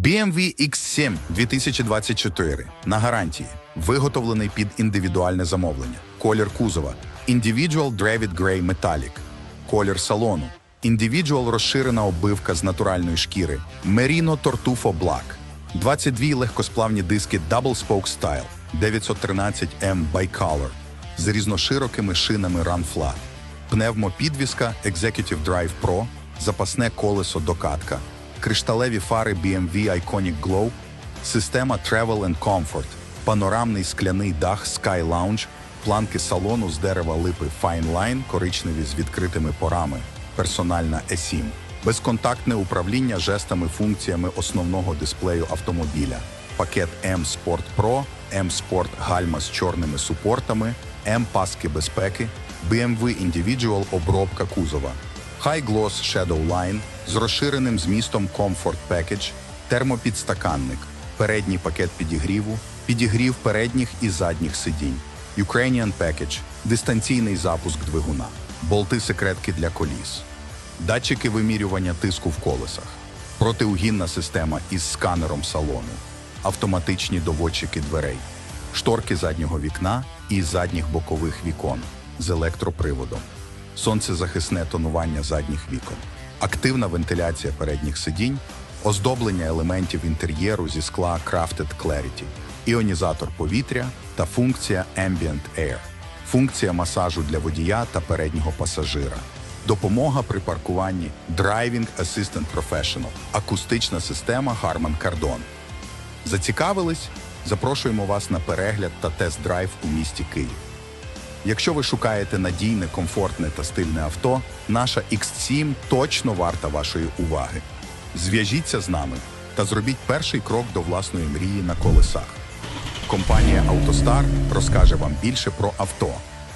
BMW X7 2024 на гарантії. Виготовлений під індивідуальне замовлення. Колір кузова Individual Dravid Grey Metallic. Колір салону Individual розширена оббивка з натуральної шкіри Merino Tortufo Black. 22 легкосплавні диски Double Spoke Style 913M Bicolor з різноширокими шинами Run Flat. Пневмопідвіска Executive Drive Pro, запасне колесо докатка, кришталеві фари BMW Iconic Glow, система Travel and Comfort, панорамний скляний дах Sky Lounge, планки салону з дерева липи Fine Line, коричневі з відкритими порами, персональна E7, безконтактне управління жестами функціями основного дисплею автомобіля, пакет M Sport Pro, M Sport гальма з чорними супортами, M паски безпеки, BMW Individual обробка кузова, High Gloss Shadow Line з розширеним змістом Comfort Package, термопідстаканник, передній пакет підігріву, підігрів передніх і задніх сидінь, Ukrainian Package, дистанційний запуск двигуна, болти секретки для коліс, датчики вимірювання тиску в колесах, протиугінна система із сканером салону, автоматичні доводчики дверей, шторки заднього вікна і задніх бокових вікон з електроприводом, сонцезахисне тонування задніх вікон, активна вентиляція передніх сидінь, оздоблення елементів інтер'єру зі скла Crafted Clarity, іонізатор повітря та функція Ambient Air, функція масажу для водія та переднього пасажира. Допомога при паркуванні Driving Assistant Professional, акустична система Harman Kardon. Зацікавились? Запрошуємо вас на перегляд та тест-драйв у місті Київ. Якщо ви шукаєте надійне, комфортне та стильне авто, наша X7 точно варта вашої уваги. Зв'яжіться з нами та зробіть перший крок до власної мрії на колесах. Компанія «АвтоСтар» розкаже вам більше про авто,